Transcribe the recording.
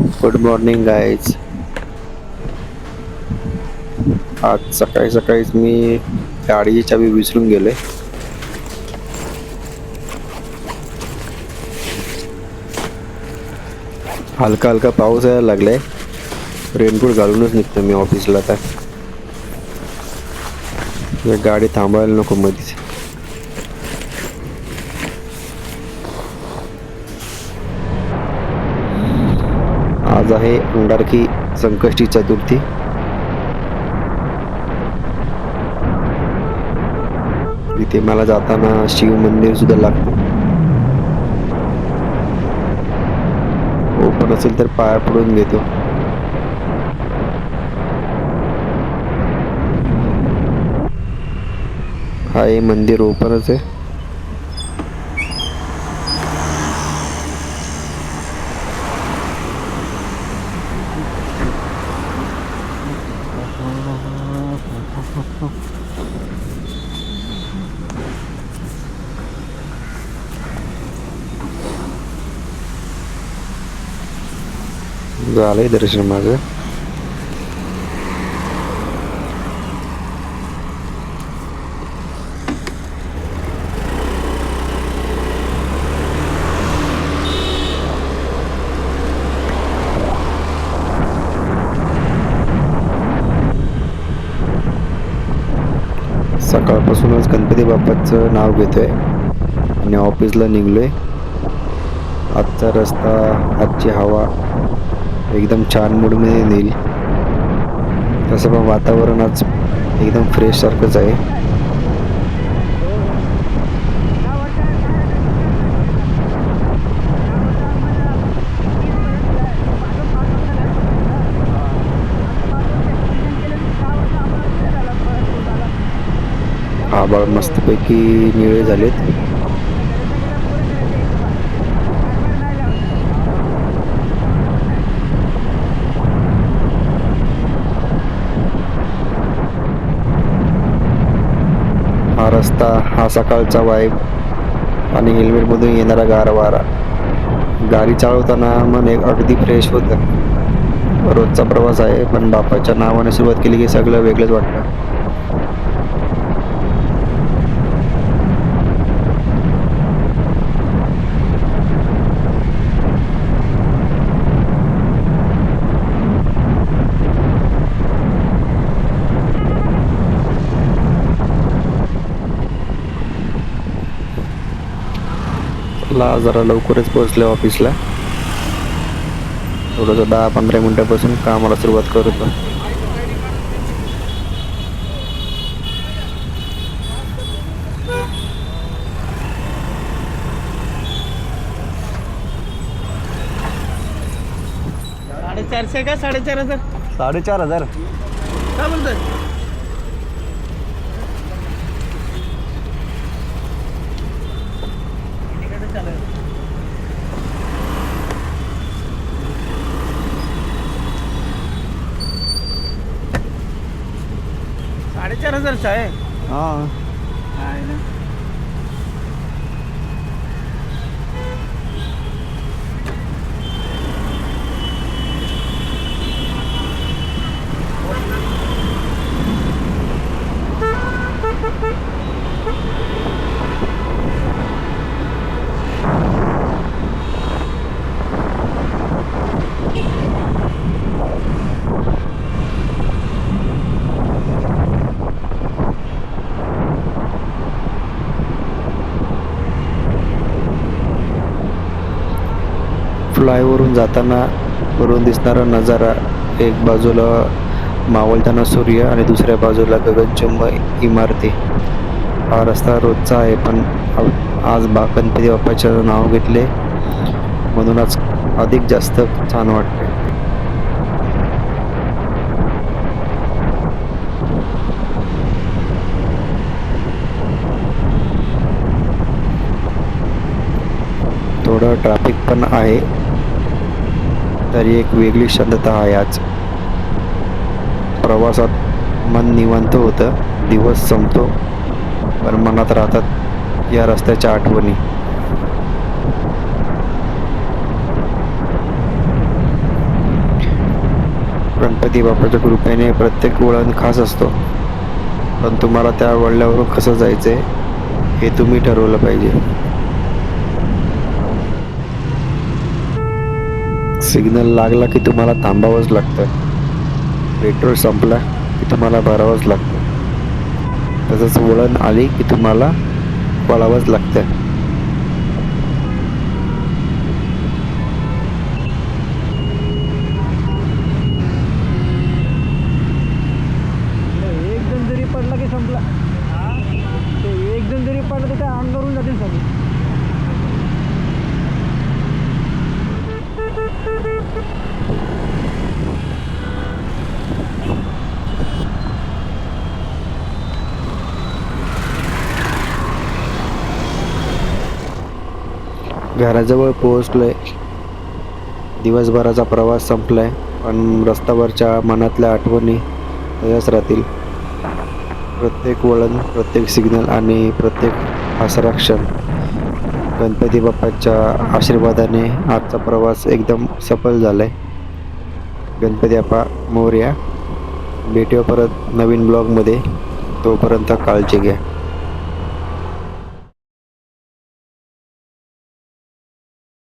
Good morning guys आज सकाळी सकाळीच मी गाडीची चावी विसरून गेले हलका हलका पाऊस यायला लागलाय. रेनकोट घालूनच निघतो मी ऑफिसला आता. गाडी थांबायला नको मध्येच आज आहे अंगारकी संकष्टी चतुर्थी. इथे मला जाताना शिव मंदिर सुद्धा लागतं. ओपन असेल तर पाया पडून घेतो. हा हे मंदिर ओपनच आहे. झालंय दर्शन माझं सकाळपासूनच गणपती बाप्पाचं नाव घेतोय. आणि ऑफिसला निघलोय. आजचा रस्ता आजची हवा. एकदम छान मूडमध्ये नेईल तसं पण वातावरण आज एकदम फ्रेश सारखंच आहे. आभाळ मस्तपैकी निळे झालेत. हा हा सकाळचा वाईब आणि हेल्मेटमधून येणारा गार वारा गाडी चालवताना मन एक अगदी फ्रेश होतं. रोजचा प्रवास आहे पण बापाच्या नावाने सुरुवात केली की सगळं वेगळंच वाटतं. ला जरा लवकरच पोहोचले ऑफिसला. थोडंसं दहा पंधरा मिनटापासून कामाला सुरुवात करतो साडेचारशे का? साडेचार हजार. साडेचार हजार. काय बोलतोय? साडेचार हजारचा आहे हां फ्लायवरून जाताना वरून दिसणारा नजारा एक बाजूला मावळताना सूर्य आणि दुसऱ्या बाजूला गगनचुंब इमारती. हा रस्ता रोजचा आहे पण आज बा गणपती बाप्पाचं नाव घेतले म्हणूनच अधिक जास्त छान वाटते थोडं ट्रॅफिक पण आहे. तरी एक वेगळी शांतता आहे. आज प्रवासात मन निवांत होतं. दिवस संपतो. पण मनात राहतात या रस्त्याच्या आठवणी. गणपती बाप्पाच्या कृपेने प्रत्येक वळण खास असतो. पण तुम्हाला त्या वळल्यावरून कसं जायचं आहे हे तुम्ही ठरवलं पाहिजे. सिग्नल लागला की तुम्हाला थांबावंच लागतं. पेट्रोल संपला की तुम्हाला भरावंच लागतं. तसंच वळण आली की तुम्हाला पळावंच लागतं एक जण जरी पडला की संपला ते एक जण जरी पडला तर काय अंगावरून जातील सगळे घराजवळ पोहोचलो आहे दिवसभराचा प्रवास संपलाय पण रस्त्यावरच्या मनातल्या आठवणी तयाच राहतील. प्रत्येक वळण प्रत्येक सिग्नल आणि प्रत्येक हसराक्षण गणपती बाप्पाच्या आशीर्वादाने आजचा प्रवास एकदम सफल झालाय. गणपती बाप्पा मोर्या भेटूया परत नवीन ब्लॉगमध्ये. तोपर्यंत काळजी घ्या.